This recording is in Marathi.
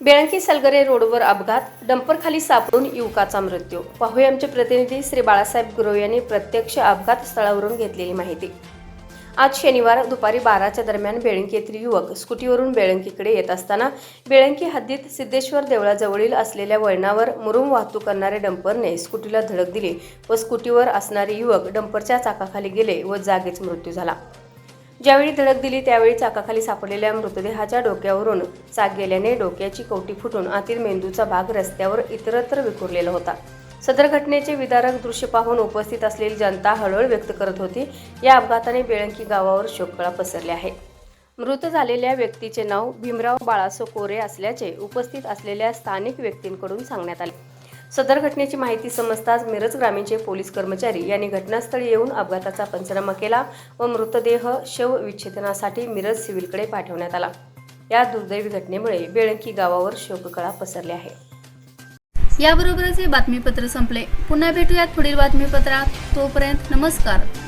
बेळंकी सलगरे रोडवर अपघात. डंपरखाली सापडून युवकाचा मृत्यू. पाहूया आमचे प्रतिनिधी श्री बाळासाहेब गुरव यांनी प्रत्यक्ष अपघात स्थळावरून घेतलेली माहिती. आज शनिवार दुपारी बाराच्या दरम्यान बेळंकी येथील युवक स्कूटीवरून बेळंकीकडे येत असताना बेळंकी हद्दीत सिद्धेश्वर देवळाजवळील असलेल्या वळणावर मुरुम वाहतूक करणाऱ्या डंपरने स्कूटीला धडक दिली व स्कूटीवर असणारे युवक डंपरच्या चाकाखाली गेले व जागीच मृत्यू झाला. ज्यावेळी धडक दिली त्यावेळी चाकाखाली सापडलेल्या मृतदेहाच्या डोक्यावरून चाक गेल्याने डोक्याची कवटी फुटून आतील मेंदूचा भाग रस्त्यावर इतरत्र विखुरलेला होता. सदर घटनेचे विदारक दृश्य पाहून उपस्थित असलेली जनता हळहळ व्यक्त करत होती. या अपघाताने बेळंकी गावावर शोककळा पसरली आहे. मृत झालेल्या व्यक्तीचे नाव भीमराव बाळासो कोरे असल्याचे उपस्थित असलेल्या स्थानिक व्यक्तींकडून सांगण्यात आले. सदर घटनेची माहिती समजताच मिरज ग्रामीणचे पोलीस कर्मचारी यांनी घटनास्थळी येऊन अपघाताचा पंचनामा केला व मृतदेह शव विच्छेदनासाठी मिरज सिव्हिलकडे पाठवण्यात आला. या दुर्दैवी घटनेमुळे बेळंकी गावावर शोककळा पसरली आहे. याबरोबरच हे बातमीपत्र संपले. पुन्हा भेटूयात पुढील बातमीपत्रात. तोपर्यंत नमस्कार.